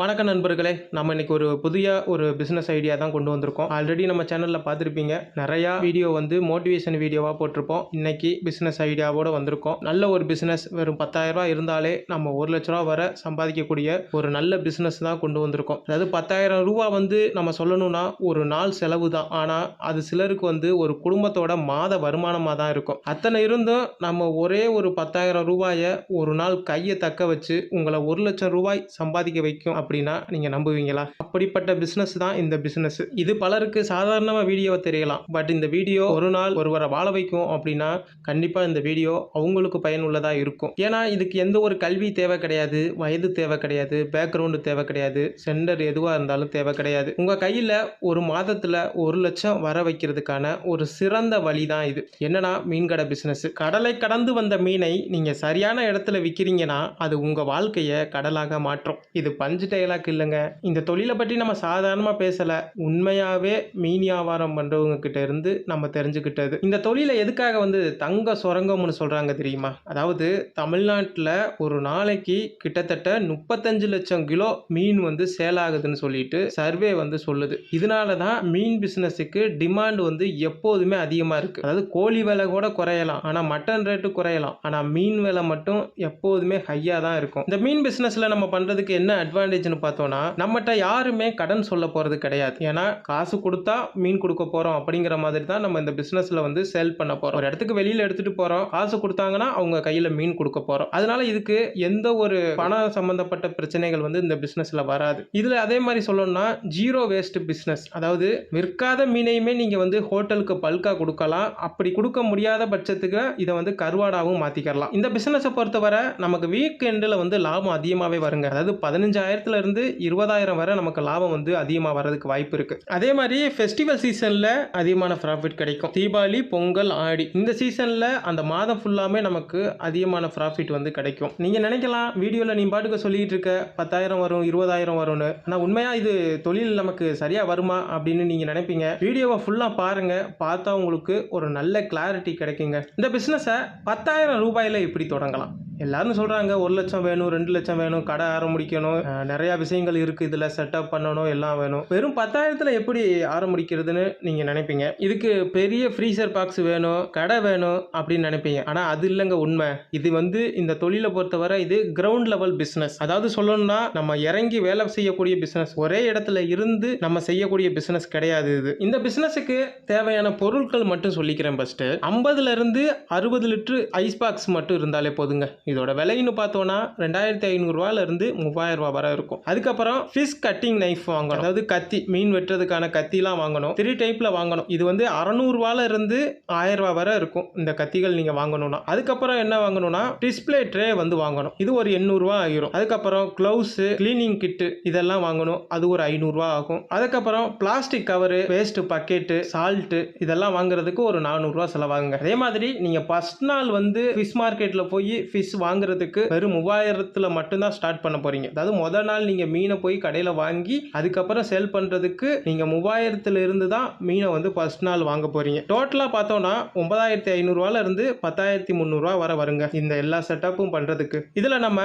வணக்கம் நண்பர்களே நம்ம இன்னைக்கு ஒரு புதிய ஒரு பிஸ்னஸ் ஐடியா தான் கொண்டு வந்திருக்கோம். ஆல்ரெடி நம்ம சேனலில் பார்த்துருப்பீங்க. நிறையா வீடியோ வந்து மோட்டிவேஷன் வீடியோவாக போட்டிருப்போம். இன்னைக்கு பிஸ்னஸ் ஐடியாவோட வந்திருக்கோம். நல்ல ஒரு பிஸ்னஸ் வெறும் பத்தாயிரரூபா இருந்தாலே நம்ம ஒரு லட்ச ரூபா வரை சம்பாதிக்கக்கூடிய ஒரு நல்ல பிஸ்னஸ் தான் கொண்டு வந்திருக்கோம். அதாவது பத்தாயிரம் ரூபா வந்து நம்ம சொல்லணும்னா ஒரு நாள் செலவு தான். ஆனால் அது சிலருக்கு வந்து ஒரு குடும்பத்தோட மாத வருமானமாக தான் இருக்கும். அத்தனை இருந்தும் நம்ம ஒரே ஒரு பத்தாயிரம் ரூபாயை ஒரு நாள் கையை தக்க வச்சு உங்களை ஒரு லட்சம் ரூபாய் சம்பாதிக்க வைக்கும். அப்படின்னா நீங்கள் நம்புவீங்களா? அப்படிப்பட்ட பிஸ்னஸ் தான் இந்த பிஸ்னஸ் இது பலருக்கு சாதாரணமாக வீடியோவை தெரியலாம். பட் இந்த வீடியோ ஒரு நாள் ஒருவரை வாழ வைக்கும் அப்படின்னா கண்டிப்பாக இந்த வீடியோ அவங்களுக்கு பயனுள்ளதாக இருக்கும். ஏன்னா இதுக்கு எந்த ஒரு கல்வி தேவை கிடையாது. வயது தேவை கிடையாது. பேக்ரவுண்டு தேவை கிடையாது. சென்டர் எதுவாக இருந்தாலும் தேவை கிடையாது. உங்கள் கையில் ஒரு மாதத்தில் ஒரு லட்சம் வர வைக்கிறதுக்கான ஒரு சிறந்த வழி தான் இது. என்னன்னா மீன்கடை பிஸ்னஸ் கடலை கடந்து வந்த மீனை நீங்கள் சரியான இடத்துல விற்கிறீங்கன்னா அது உங்கள் வாழ்க்கையை கடலாக மாற்றும். இது பஞ்சு டைலாக் இல்லைங்க. இந்த தொழிலை பற்றி நம்ம சாதாரணமாக பேசலை. உண்மையாகவே மீன் வியாபாரம் பண்ணுறவங்க கிட்ட இருந்து நம்ம தெரிஞ்சுக்கிட்டது. இந்த தொழிலை எதுக்காக வந்து தங்க சுரங்கம்னு சொல்கிறாங்க தெரியுமா? அதாவது தமிழ்நாட்டில் ஒரு நாளைக்கு கிட்டத்தட்ட முப்பத்தஞ்சு லட்சம் கிலோ மீன் வந்து சேல் ஆகுதுன்னு சொல்லிட்டு சர்வே வந்து சொல்லுது. இதனால தான் மீன் பிஸ்னஸுக்கு டிமாண்ட் வந்து எப்போதுமே அதிகமாக இருக்குது அதாவது கோழி விலை கூட குறையலாம். ஆனால் மட்டன் ரேட்டு குறையலாம். ஆனால் மீன் விலை மட்டும் எப்போதுமே ஹையாக தான் இருக்கும். இந்த மீன் பிஸ்னஸில் நம்ம பண்ணுறதுக்கு என்ன அட்வான்டேஜ்னு பார்த்தோன்னா நம்மகிட்ட யாருமே கடன் சொல்ல போகிறது கிடையாது. ஏன்னா காசு கொடுத்தா மீன் கொடுக்க போகிறோம் அப்படிங்கிற மாதிரி தான் நம்ம இந்த பிஸ்னஸில் வந்து சேல் பண்ண போகிறோம் ஒரு இடத்துக்கு வெளியில் எடுத்துகிட்டு போகிறோம் காசு கொடுத்தாங்கன்னா அவங்க கையில் மீன் கொடுக்க போகிறோம் அதனால இதுக்கு எந்த ஒரு பணம் சம்மந்தப்பட்ட பிரச்சனைகள் வந்து இந்த பிஸ்னஸில் வராது. இதில் அதே மாதிரி சொல்லணும்னா ஜீரோ வேஸ்ட் பிஸ்னஸ் அதாவது விற்காத மீனையுமே நீங்கள் வந்து ஹோட்டலுக்கு பல்காக கொடுக்கலாம். அப்படி கொடுக்க முடியாத பட்சத்துக்கு இதை வந்து கருவாடாகவும் மாற்றிக்கலாம் இந்த பிஸ்னஸை பொறுத்தவரை நமக்கு வீக் எண்டில் வந்து லாபம் அதிகமாகவே வருங்க. அதாவது பதினஞ்சாயிரத்து இருந்து இருபதாயிரம் வரை நமக்கு லாபம் வந்து அதிகமாக வரதுக்கு வாய்ப்பு இருக்கு. அதே மாதிரி ஃபெஸ்டிவல் சீசனில் அதிகமான ப்ராஃபிட் கிடைக்கும். தீபாவளி பொங்கல் ஆடி. இந்த சீசனில் அந்த மாதம் ஃபுல்லாமே நமக்கு அதிகமான ப்ராஃபிட் வந்து கிடைக்கும். நீங்கள் நினைக்கலாம் வீடியோவில் நீ பாட்டுக்கு சொல்லிட்டு இருக்க பத்தாயிரம் வரும் இருபதாயிரம் வரும்னு. ஆனால் உண்மையாக இது தொழில் நமக்கு சரியாக வருமா அப்படின்னு நீங்கள் நினைப்பீங்க. வீடியோவை ஃபுல்லாக பாருங்கள் பார்த்தா உங்களுக்கு ஒரு நல்ல கிளாரிட்டி கிடைக்குங்க. இந்த பிஸ்னஸை பத்தாயிரம் ரூபாயில் எப்படி தொடங்கலாம்? எல்லாரும் சொல்கிறாங்க ஒரு லட்சம் வேணும் ரெண்டு லட்சம் வேணும் கடை ஆரம்பிக்கணும் நிறையா விஷயங்கள் இருக்குது இதில் செட்டப் பண்ணணும் எல்லாம் வேணும். வெறும் பத்தாயிரத்தில் எப்படி ஆரம்பிக்கிறதுன்னு நீங்கள் நினைப்பீங்க? இதுக்கு பெரிய ஃப்ரீசர் பாக்ஸ் வேணும் கடை வேணும் அப்படின்னு நினைப்பீங்க. ஆனால் அது இல்லைங்க உண்மை. இது வந்து இந்த தொழிலை பொறுத்தவரை இது கிரவுண்ட் லெவல் பிஸ்னஸ் அதாவது சொல்லணும்னா நம்ம இறங்கி வேலை செய்யக்கூடிய பிஸ்னஸ் ஒரே இடத்துல இருந்து நம்ம செய்யக்கூடிய பிஸ்னஸ் கிடையாது இது. இந்த பிஸ்னஸுக்கு தேவையான பொருட்கள் மட்டும் சொல்லிக்கிறேன் ஃபஸ்ட்டு ஐம்பதுலேருந்து அறுபது லிட்டரு ஐஸ் பாக்ஸ் மட்டும் இருந்தாலே போதுங்க. இதோட விலைன்னு பார்த்தோன்னா ரெண்டாயிரத்தி ஐநூறுரூவால இருந்து மூவாயிரம் வரை இருக்கும். அதுக்கப்புறம் ஃபிஷ் கட்டிங் நைஃப் வாங்கணும். அதாவது கத்தி மீன் வெட்டுறதுக்கான கத்திலாம் வாங்கணும். த்ரீ டைப்பில் வாங்கணும். இது வந்து அறநூறுவால இருந்து ஆயிரம் வரை இருக்கும் இந்த கத்திகள் நீங்கள் வாங்கணும்னா. அதுக்கப்புறம் என்ன வாங்கணும்னா டிஸ்பிளே ட்ரே வந்து வாங்கணும். இது ஒரு எண்ணூறுரூவா ஆகிரும் அதுக்கப்புறம் க்ளவுஸு க்ளீனிங் கிட்டு இதெல்லாம் வாங்கணும். அது ஒரு ஐநூறுரூவா ஆகும். அதுக்கப்புறம் plastic cover waste bucket salt இதெல்லாம் வாங்குறதுக்கு ஒரு நானூறுரூவா செலவாகுங்க. அதே மாதிரி நீங்கள் ஃபர்ஸ்ட் நாள் வந்து ஃபிஷ் மார்க்கெட்டில் போய் ஃபிஷ் வாங்குறதுக்கு வெறும் மூவாயிரத்தில் மட்டும்தான் ஸ்டார்ட் பண்ண போறீங்க. அதாவது முதல் நாள் நீங்கள் மீனை போய் கடையில் வாங்கி அதுக்கப்புறம் செல் பண்ணுறதுக்கு நீங்கள் மூவாயிரத்துல இருந்து தான் மீனை வந்து ஃபர்ஸ்ட் நாள் வாங்க போறீங்க. டோட்டலாக பார்த்தோம்னா ஒன்பதாயிரத்தி ஐநூறுரூவால இருந்து பத்தாயிரத்தி முந்நூறுரூவா வர வருங்க இந்த எல்லா செட்டப்பும் பண்ணுறதுக்கு இதில் நம்ம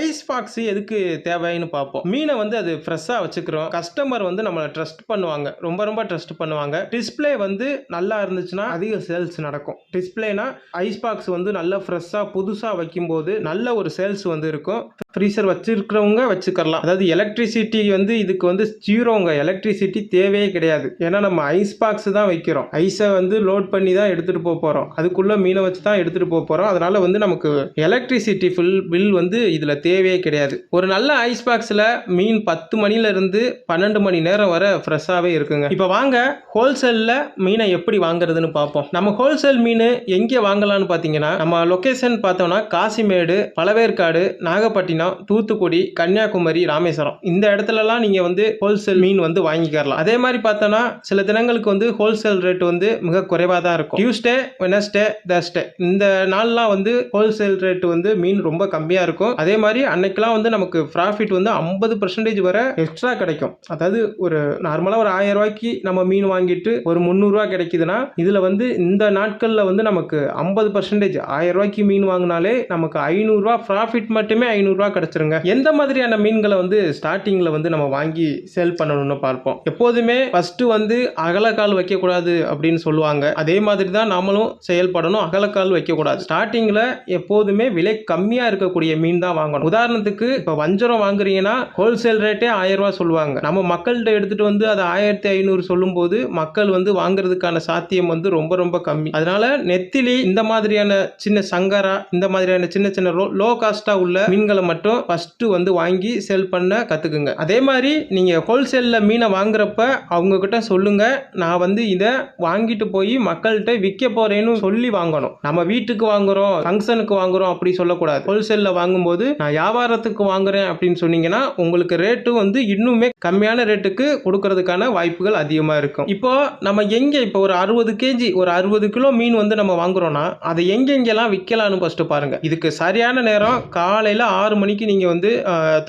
ஐஸ் பாக்ஸ் எதுக்கு தேவைன்னு பார்ப்போம். மீனை வந்து அது ஃப்ரெஷ்ஷாக வச்சுக்கிறோம். கஸ்டமர் வந்து நம்மளை ட்ரஸ்ட் பண்ணுவாங்க. ரொம்ப ரொம்ப ட்ரஸ்ட் பண்ணுவாங்க. டிஸ்பிளே வந்து நல்லா இருந்துச்சுன்னா அதிக சேல்ஸ் நடக்கும். டிஸ்பிளேனா ஐஸ் பாக்ஸ் வந்து நல்லா ஃப்ரெஷ்ஷாக புதுசாக வைக்கும்போது நல்ல ஒரு சேல்ஸ் வந்து இருக்கும். ஃப்ரீசர் வச்சுருக்கிறவங்க வச்சுக்கலாம் அதாவது எலக்ட்ரிசிட்டி வந்து இதுக்கு வந்து ஜீரோங்க எலக்ட்ரிசிட்டி தேவையே கிடையாது. ஏன்னா நம்ம ஐஸ் பாக்ஸ் தான் வைக்கிறோம். ஐஸை வந்து லோட் பண்ணி தான் எடுத்துகிட்டு போக போகிறோம் அதுக்குள்ளே மீனை வச்சு தான் எடுத்துகிட்டு போக போகிறோம் அதனால் வந்து நமக்கு எலக்ட்ரிசிட்டி ஃபில் பில் வந்து இதில் தேவையே கிடையாது. ஒரு நல்ல ஐஸ் பாக்ஸில் மீன் பத்து மணிலேருந்து பன்னெண்டு மணி நேரம் வர ஃப்ரெஷ்ஷாகவே இருக்குங்க. இப்போ வாங்க ஹோல்சேலில் மீனை எப்படி வாங்குறதுன்னு பார்ப்போம் நம்ம ஹோல்சேல் மீன் எங்கே வாங்கலாம்னு பார்த்தீங்கன்னா நம்ம லொக்கேஷன் பார்த்தோம்னா காசிமேடு பழவேற்காடு நாகப்பட்டினம் தூத்துக்குடி கன்னியாகுமரி ராமேஸ்வரம். இந்த இடத்துலலாம் நீங்கள் வந்து ஹோல்சேல் மீன் வந்து வாங்கிக்கலாம் அதே மாதிரி பார்த்தோன்னா சில தினங்களுக்கு வந்து ஹோல்சேல் ரேட் வந்து மிக குறைவாக தான் இருக்கும். Tuesday Wednesday Thursday. இந்த நாள்லாம் வந்து ஹோல்சேல் ரேட் வந்து மீன் ரொம்ப கம்மியாக இருக்கும். அதே மாதிரி அன்னைக்கெல்லாம் வந்து நமக்கு ப்ராஃபிட் வந்து ஐம்பது பர்சன்டேஜ் வரை எக்ஸ்ட்ரா கிடைக்கும். அதாவது ஒரு நார்மலாக ஒரு ஆயிரம் ரூபாய்க்கு நம்ம மீன் வாங்கிட்டு ஒரு முந்நூறுரூவா கிடைக்குதுன்னா இதில் வந்து இந்த நாட்களில் வந்து நமக்கு ஐம்பது பர்சன்டேஜ் ஆயிரம் ரூபாய்க்கு மீன் வாங்கினாலே நமக்கு ஐநூறுரூவா ப்ராஃபிட் மட்டுமே ஐநூறுரூவா கிடைச்சிருங்க. எந்த மாதிரியான மீன்களை வந்து ஸ்டார்டிங்கில் வந்து நம்ம வாங்கி சேல் பண்ணணும்னு பார்ப்போம். எப்போதுமே ஃபர்ஸ்ட் வந்து அகலக்கால் வைக்கக்கூடாது அப்படின்னு சொல்லுவாங்க. அதே மாதிரி தான் நாமளும் செயல்படணும். அகலக்கால் வைக்கக்கூடாது. ஸ்டார்டிங்கில் எப்போதுமே விலை கம்மியாக இருக்கக்கூடிய மீன் தான் வாங்கணும். உதாரணத்துக்கு இப்போ வஞ்சரம் வாங்குறீங்கன்னா ஹோல்சேல் ரேட்டே ஆயிரம் ரூபாய் சொல்லுவாங்க. நம்ம மக்கள்கிட்ட எடுத்துட்டு வந்து அது ஆயிரத்தி ஐநூறு சொல்லும்போது மக்கள் வந்து வாங்குறதுக்கான சாத்தியம் வந்து ரொம்ப ரொம்ப கம்மி. அதனால நெத்திலி இந்த மாதிரியான சின்ன சங்கரா இந்த மாதிரியான சின்ன சின்ன லோ காஸ்டா உள்ள மீன்களை மட்டும் மட்டும் ஃபஸ்ட்டு வந்து வாங்கி செல் பண்ண கற்றுக்குங்க அதே மாதிரி நீங்கள் ஹோல்சேலில் மீனை வாங்குறப்ப அவங்கக்கிட்ட சொல்லுங்கள் நான் வந்து இதை வாங்கிட்டு போய் மக்கள்கிட்ட விற்க போகிறேன்னு சொல்லி வாங்கணும். நம்ம வீட்டுக்கு வாங்குறோம் ஃபங்க்ஷனுக்கு வாங்குறோம் அப்படி சொல்லக்கூடாது. ஹோல்சேலில் வாங்கும்போது நான் வியாபாரத்துக்கு வாங்குறேன் அப்படின்னு சொன்னீங்கன்னா உங்களுக்கு ரேட்டு வந்து இன்னுமே கம்மியான ரேட்டுக்கு கொடுக்கறதுக்கான வாய்ப்புகள் அதிகமாக இருக்கும். இப்போ நம்ம எங்கே இப்போ ஒரு அறுபது கேஜி ஒரு அறுபது கிலோ மீன் வந்து நம்ம வாங்குறோம்னா அதை எங்கெங்கெல்லாம் விற்கலாம்னு ஃபஸ்ட்டு பாருங்கள் இதுக்கு சரியான நேரம் காலையில் ஆறு மணிக்கு நீங்கள் வந்து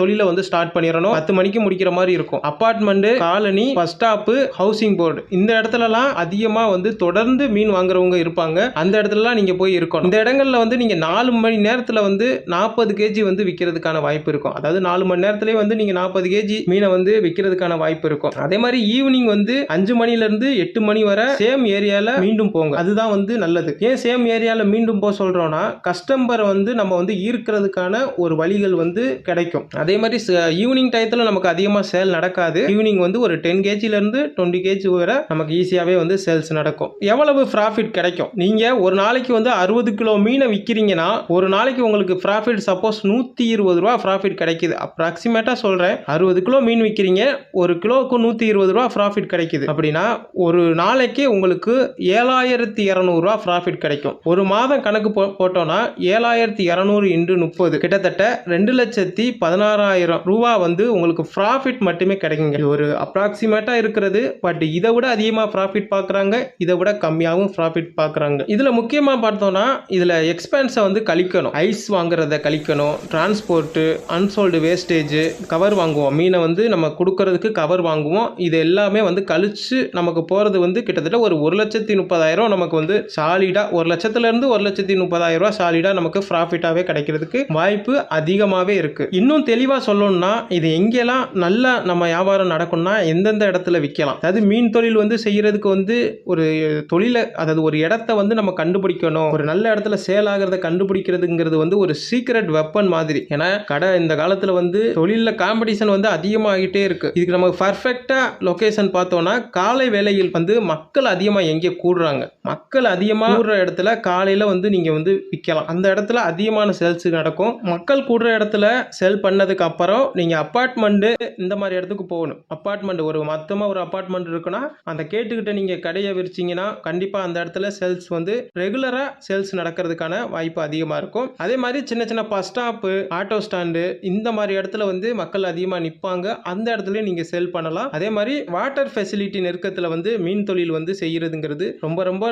தொழிலை வந்து ஸ்டார்ட் பண்ணிடணும். பத்து மணிக்கு முடிக்கிற மாதிரி இருக்கும். Apartment colony bus stop housing board இந்த இடத்துலலாம் அதிகமாக வந்து தொடர்ந்து மீன் வாங்குறவங்க இருப்பாங்க. அந்த இடத்துலலாம் நீங்கள் போய் இருக்கணும். இந்த இடங்கள்ல வந்து நீங்கள் நாலு மணி நேரத்தில் வந்து நாற்பது கேஜி வந்து விற்கிறதுக்கான வாய்ப்பு இருக்கும். அதாவது நாலு மணி நேரத்திலேயே வந்து நீங்கள் நாற்பது கேஜி மீனை வந்து விற்கிறதுக்கான வாய்ப்பு இருக்கும். அதே மாதிரி ஈவினிங் வந்து அஞ்சு மணிலேருந்து எட்டு மணி வரை சேம் ஏரியாவில் மீண்டும் போங்க. அதுதான் வந்து நல்லது. ஏன் சேம் ஏரியாவில் மீண்டும் போக சொல்கிறோன்னா கஸ்டமரை வந்து நம்ம வந்து ஈர்க்கிறதுக்கான ஒரு வழிகள் வந்து கிடைக்கும். அதே மாதிரி ஈவினிங் டயத்தில் நமக்கு அதிகமாக சேல் நடக்காது. ஈவினிங் வந்து ஒரு டென் கேஜிலேருந்து டுவெண்ட்டி கேஜி வரை நமக்கு ஈஸியாகவே வந்து சேல்ஸ் நடக்கும். எவ்வளவு ப்ராஃபிட் கிடைக்கும்? நீங்கள் ஒரு நாளைக்கு வந்து அறுபது கிலோ மீனை விற்கிறீங்கன்னா ஒரு நாளைக்கு உங்களுக்கு ப்ராஃபிட் சப்போஸ் நூற்றி இருபது ரூபா ப்ராஃபிட் கிடைக்குது. அப்ராக்சிமேட்டாக சொல்கிறேன் அறுபது கிலோ மீன் விற்கிறீங்க ஒரு கிலோவுக்கு நூற்றி இருபது ரூபா ப்ராஃபிட் கிடைக்குது. அப்படின்னா ஒரு நாளைக்கு உங்களுக்கு ஏழாயிரத்தி இரநூறுவா ப்ராஃபிட் கிடைக்கும். ஒரு மாதம் கணக்கு போ போட்டோம்னா ஏழாயிரத்தி இரநூறு இன்று முப்பது. கிட்டத்தட்ட ரெண்டு லட்சத்தி பதினாறாயிரம் ரூபா வந்து உங்களுக்கு ப்ராஃபிட் மட்டுமே கிடைக்குங்க. ஒரு அப்ராக்சிமேட்டாக இருக்கிறது பட் இதை விட அதிகமாக ப்ராஃபிட் பார்க்குறாங்க இதை விட கம்மியாகவும் ப்ராஃபிட் பார்க்குறாங்க. இதில் முக்கியமாக பார்த்தோம்னா இதில் எக்ஸ்பென்ஸை வந்து கழிக்கணும். ஐஸ் வாங்குறத கழிக்கணும் டிரான்ஸ்போர்ட்டு அன்சோல்டு வேஸ்டேஜ் கவர் வாங்குவோம். மீனை வந்து நம்ம கொடுக்கறதுக்கு கவர் வாங்குவோம். இது எல்லாமே வந்து கழிச்சு நமக்கு போகிறது வந்து கிட்டத்தட்ட ஒரு ஒரு லட்சத்தி முப்பதாயிரம் நமக்கு வந்து சாலிடாக ஒரு லட்சத்துலேருந்து ஒரு லட்சத்தி முப்பதாயிரம் ரூபா சாலிடாக நமக்கு ப்ராஃபிட்டாகவே கிடைக்கிறதுக்கு வாய்ப்பு அதிகம் அதிகமாகவே இருக்குது இன்னும் தெளிவாக சொல்லணும்னா இது எங்கெல்லாம் நல்லா நம்ம வியாபாரம் நடக்கும்னா எந்தெந்த இடத்துல விற்கலாம். அதாவது மீன் தொழில் வந்து செய்கிறதுக்கு வந்து ஒரு தொழிலை அதாவது ஒரு இடத்த வந்து நம்ம கண்டுபிடிக்கணும். ஒரு நல்ல இடத்துல சேல் ஆகிறத கண்டுபிடிக்கிறதுங்கிறது வந்து ஒரு சீக்ரெட் வெப்பன் மாதிரி. ஏன்னா கடை இந்த காலத்தில் வந்து தொழிலில் காம்படிஷன் வந்து அதிகமாகிட்டே இருக்குது இதுக்கு நம்ம பர்ஃபெக்டாக லொக்கேஷன் பார்த்தோம்னா காலை வேளையில் வந்து மக்கள் அதிகமாக எங்கே கூடுறாங்க? மக்கள் அதிகமாக கூடுற இடத்துல காலையில் வந்து நீங்கள் வந்து விற்கலாம். அந்த இடத்துல அதிகமான சேல்ஸ் நடக்கும். மக்கள் கூடுற இடத்துல செல் பண்ணதுக்கு அப்புறம் நீங்கள் அப்பார்ட்மெண்ட்டு இந்த மாதிரி இடத்துக்கு போகணும். அப்பார்ட்மெண்ட் ஒரு மொத்தமாக ஒரு அப்பார்ட்மெண்ட் இருக்குன்னா அந்த கேட்டுக்கிட்ட நீங்கள் கடையை விரிச்சிங்கன்னா கண்டிப்பாக அந்த இடத்துல சேல்ஸ் வந்து ரெகுலராக சேல்ஸ் நடக்கிறதுக்கான வாய்ப்பு அதிகமாக இருக்கும். அதே மாதிரி சின்ன சின்ன பஸ் ஸ்டாப்பு ஆட்டோ ஸ்டாண்டு இந்த மாதிரி இடத்துல வந்து மக்கள் அதிகமாக நிற்பாங்க அந்த இடத்துலையும் நீங்கள் செல் பண்ணலாம். அதே மாதிரி வாட்டர் ஃபெசிலிட்டி நெருக்கத்தில் வந்து மீன் தொழில் வந்து செய்கிறதுங்கிறது ரொம்ப ரொம்ப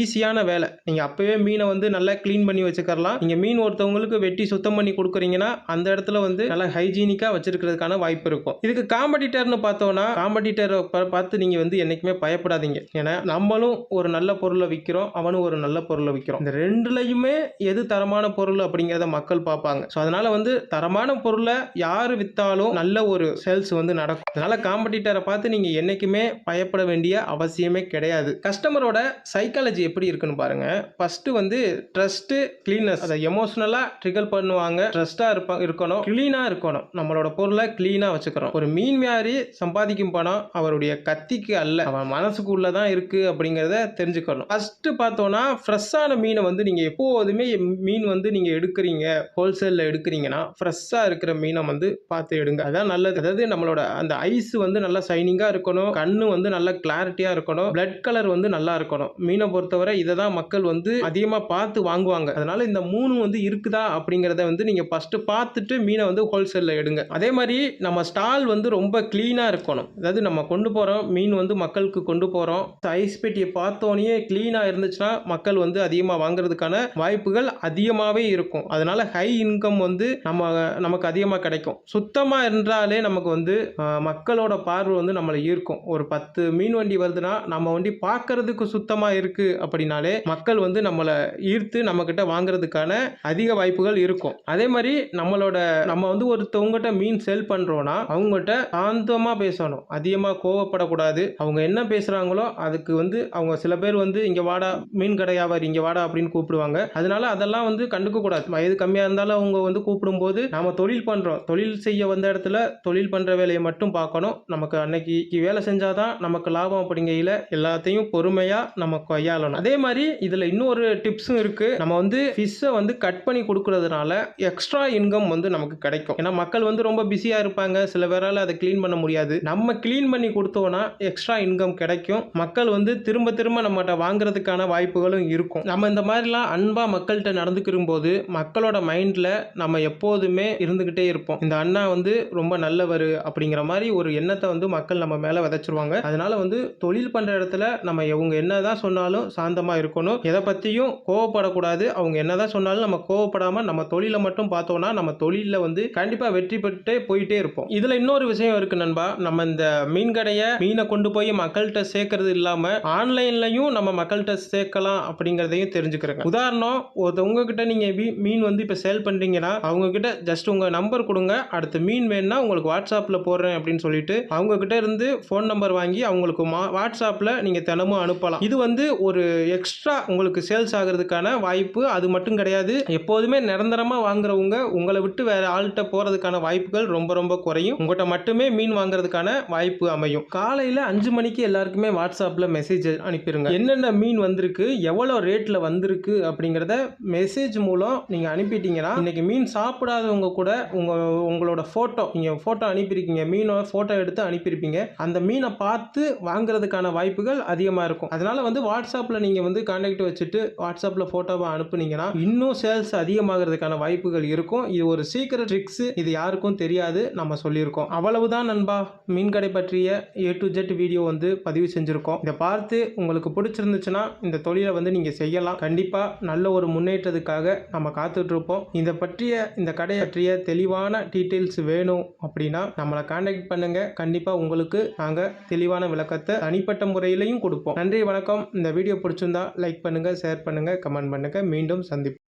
ஈஸியான வேலை. நீங்கள் அப்போவே மீனை வந்து நல்லா க்ளீன் பண்ணி வச்சுக்கலாம் நீங்கள் மீன் ஒருத்தவங்களுக்கு வெட்டி சுத்தம் பண்ணி கொடுக்குறீங்க பார்த்தீங்கன்னா அந்த இடத்துல வந்து நல்லா ஹைஜீனிக்காக வச்சிருக்கிறதுக்கான வாய்ப்பு இருக்கும். இதுக்கு காம்படிட்டர்னு பார்த்தோன்னா காம்படிட்டரை பார்த்து நீங்கள் வந்து என்றைக்குமே பயப்படாதீங்க. ஏன்னா நம்மளும் ஒரு நல்ல பொருளை விற்கிறோம் அவனும் ஒரு நல்ல பொருளை விற்கிறோம் இந்த ரெண்டுலையுமே எது தரமான பொருள் அப்படிங்கிறத மக்கள் பார்ப்பாங்க. ஸோ அதனால் வந்து தரமான பொருளை யார் விற்றாலும் நல்ல ஒரு சேல்ஸ் வந்து நடக்கும். அதனால் காம்படிட்டரை பார்த்து நீங்கள் என்றைக்குமே பயப்பட வேண்டிய அவசியமே கிடையாது. கஸ்டமரோட சைக்காலஜி எப்படி இருக்குன்னு பாருங்க. ஃபஸ்ட்டு வந்து ட்ரஸ்ட்டு கிளீனஸ். அதை எமோஷனலாக ட்ரிகல் பண்ணுவாங்க. ட்ரஸ்டாக இருப்ப இருக்கணும். க்ளீனாக இருக்கணும். நம்மளோட பொருளை க்ளீனாக வச்சுக்கிறோம். ஒரு மீன் வியாபாரி சம்பாதிக்கும் பணம் அவருடைய கத்திக்கு அல்ல. அவன் மனசுக்குள்ள தான் இருக்குது அப்படிங்கிறத தெரிஞ்சுக்கணும். ஃபஸ்ட்டு பார்த்தோன்னா ஃப்ரெஷ்ஷான மீனை வந்து நீங்கள் எப்போதுமே மீன் வந்து நீங்கள் எடுக்கிறீங்க. ஹோல்சேலில் எடுக்கிறீங்கன்னா ஃப்ரெஷ்ஷாக இருக்கிற மீனை வந்து பார்த்து எடுங்க. அதான் நல்லது. அதாவது நம்மளோட அந்த ஐஸ் வந்து நல்லா சைனிங்காக இருக்கணும். கண்ணு வந்து நல்லா கிளாரிட்டியாக இருக்கணும். பிளட் கலர் வந்து நல்லா இருக்கணும். மீனை பொறுத்தவரை இதை தான் மக்கள் வந்து அதிகமாக பார்த்து வாங்குவாங்க. அதனால இந்த மூணு வந்து இருக்குதா அப்படிங்கிறத வந்து நீங்கள் ஃபஸ்ட் ஃபஸ்ட்டு பார்த்துட்டு மீனை வந்து ஹோல்சேலில் எடுங்க. அதே மாதிரி நம்ம ஸ்டால் வந்து ரொம்ப க்ளீனாக இருக்கணும். அதாவது நம்ம கொண்டு போகிறோம் மீன் வந்து மக்களுக்கு கொண்டு போகிறோம் ஐஸ் பெட்டியை பார்த்தோன்னே க்ளீனாக இருந்துச்சுன்னா மக்கள் வந்து அதிகமாக வாங்குறதுக்கான வாய்ப்புகள் அதிகமாகவே இருக்கும். அதனால் ஹை இன்கம் வந்து நம்ம நமக்கு அதிகமாக கிடைக்கும். சுத்தமாக இருந்தாலே நமக்கு வந்து மக்களோட பார்வை வந்து நம்மளை ஈர்க்கும். ஒரு பத்து மீன் வண்டி வருதுன்னா நம்ம வண்டி பார்க்கறதுக்கு சுத்தமாக இருக்குது அப்படின்னாலே மக்கள் வந்து நம்மளை ஈர்த்து நம்மக்கிட்ட வாங்குறதுக்கான அதிக வாய்ப்புகள் இருக்கும். அதே மாதிரி மாதிரி நம்மளோட நம்ம வந்து ஒருத்தவங்ககிட்ட மீன் செல் பண்றோம்னா அவங்ககிட்ட சாந்தமா பேசணும். அதிகமா கோவப்படக்கூடாது. அவங்க என்ன பேசுறாங்களோ அதுக்கு வந்து அவங்க சில பேர் வந்து இங்க வாடா மீன் கடையாவார் இங்க வாடா அப்படின்னு கூப்பிடுவாங்க. அதனால அதெல்லாம் வந்து கண்டுக்க கூடாது வயது கம்மியா இருந்தாலும் அவங்க வந்து கூப்பிடும்போது நம்ம தொழில் பண்றோம். தொழில் செய்ய வந்த இடத்துல தொழில் பண்ற வேலையை மட்டும் பார்க்கணும். நமக்கு அன்னைக்கு வேலை செஞ்சாதான் நமக்கு லாபம் அப்படிங்கையில எல்லாத்தையும் பொறுமையா நம்ம கையாளணும். அதே மாதிரி இதுல இன்னொரு டிப்ஸும் இருக்கு. நம்ம வந்து ஃபிஷ்ஷை வந்து கட் பண்ணி கொடுக்கறதுனால எக்ஸ்ட்ரா எக்ஸ்ட்ரா இன்கம் வந்து நமக்கு கிடைக்கும். ஏன்னா மக்கள் வந்து ரொம்ப பிஸியா இருப்பாங்க. சில பேரால அதை க்ளீன் பண்ண முடியாது. நம்ம க்ளீன் பண்ணி கொடுத்தோம்னா எக்ஸ்ட்ரா இன்கம் கிடைக்கும். மக்கள் வந்து திரும்ப திரும்ப நம்மகிட்ட வாங்குறதுக்கான வாய்ப்புகளும் இருக்கும். நம்ம இந்த மாதிரிலாம் அன்பா மக்கள்கிட்ட நடந்துக்கிறும் போது மக்களோட மைண்ட்ல நம்ம எப்போதுமே இருந்துகிட்டே இருப்போம். இந்த அண்ணா வந்து ரொம்ப நல்லவர் அப்படிங்கிற மாதிரி ஒரு எண்ணத்தை வந்து மக்கள் நம்ம மேல விதைச்சிருவாங்க. அதனால வந்து தொழில் பண்ற இடத்துல நம்ம இவங்க என்னதான் சொன்னாலும் சாந்தமா இருக்கணும். எதை பத்தியும் கோவப்படக்கூடாது. அவங்க என்னதான் சொன்னாலும் நம்ம கோவப்படாம நம்ம தொழிலை மட்டும் பார்த்தோம்னா நம்ம தொழிலில் வந்து கண்டிப்பாக வெற்றி பெற்றே போயிட்டே இருப்போம். இதில் இன்னொரு விஷயம் இருக்கு நண்பா. நம்ம இந்த மீன் கடையை மீனை கொண்டு போய் மக்கள்கிட்ட சேர்க்கறது இல்லாமல் ஆன்லைன்லையும் நம்ம மக்கள்கிட்ட சேர்க்கலாம் அப்படிங்கிறதையும் தெரிஞ்சுக்கிறேங்க. உதாரணம் ஒருத்த நீங்கள் மீன் வந்து இப்போ சேல் பண்ணுறீங்கன்னா அவங்க கிட்ட ஜஸ்ட் உங்கள் நம்பர் கொடுங்க. அடுத்து மீன் வேணும்னா உங்களுக்கு வாட்ஸ்அப்பில் போடுறேன் அப்படின்னு சொல்லிட்டு அவங்க கிட்ட இருந்து ஃபோன் நம்பர் வாங்கி அவங்களுக்கு மா- வாட்ஸ்அப்பில் நீங்கள் தினமும் அனுப்பலாம். இது வந்து ஒரு எக்ஸ்ட்ரா உங்களுக்கு சேல்ஸ் ஆகிறதுக்கான வாய்ப்பு. அது மட்டும் கிடையாது. எப்போதுமே நிரந்தரமாக வாங்குறவங்க உங்களை விட்டு வேற ஆள்கிட்ட போறதுக்கான வாய்ப்புகள் ரொம்ப ரொம்ப குறையும். உங்கள்கிட்ட மட்டுமே மீன் வாங்குறதுக்கான வாய்ப்பு அமையும். காலையில அஞ்சு மணிக்கு எல்லாருக்குமே வாட்ஸ்அப்ல மெசேஜ் அனுப்பிடுங்க என்னென்ன மீன் வந்திருக்கு எவ்வளோ ரேட்ல வந்திருக்கு அப்படிங்கிறத மெசேஜ் மூலம் நீங்க அனுப்பிட்டீங்கன்னா இன்னைக்கு மீன் சாப்பிடாதவங்க கூட உங்க உங்களோட போட்டோ நீங்க போட்டோ அனுப்பியிருக்கீங்க மீனோட போட்டோ எடுத்து அனுப்பியிருப்பீங்க. அந்த மீனை பார்த்து வாங்குறதுக்கான வாய்ப்புகள் அதிகமாக இருக்கும். அதனால வந்து வாட்ஸ்அப்பில் நீங்கள் வந்து கான்டாக்ட் வச்சுட்டு வாட்ஸ்அப்பில் ஃபோட்டோவை அனுப்புனீங்கன்னா இன்னும் சேல்ஸ் அதிகமாகிறதுக்கான வாய்ப்புகள் இருக்கும். இது ஒரு சீக்கிரம் ட்ரிக்ஸ் இது யாருக்கும் தெரியாது நம்ம சொல்லியிருக்கோம். அவ்வளவுதான் நண்பா. மீன் கடை பற்றிய ஏ டு ஜெட் வீடியோ வந்து பதிவு செஞ்சுருக்கோம். இதை பார்த்து உங்களுக்கு பிடிச்சிருந்துச்சுன்னா இந்த தொழிலை வந்து நீங்கள் செய்யலாம். கண்டிப்பாக நல்ல ஒரு முன்னேற்றத்துக்காக நம்ம காத்துட்டு இருப்போம் இதை பற்றிய இந்த கடை பற்றிய தெளிவான டீட்டெயில்ஸ் வேணும் அப்படின்னா நம்மளை கான்டாக்ட் பண்ணுங்க. கண்டிப்பாக உங்களுக்கு நாங்கள் தெளிவான விளக்கத்தை தனிப்பட்ட முறையிலையும் கொடுப்போம். நன்றி வணக்கம். இந்த வீடியோ பிடிச்சிருந்தா லைக் பண்ணுங்க ஷேர் பண்ணுங்க கமெண்ட் பண்ணுங்க. மீண்டும் சந்திப்போம்.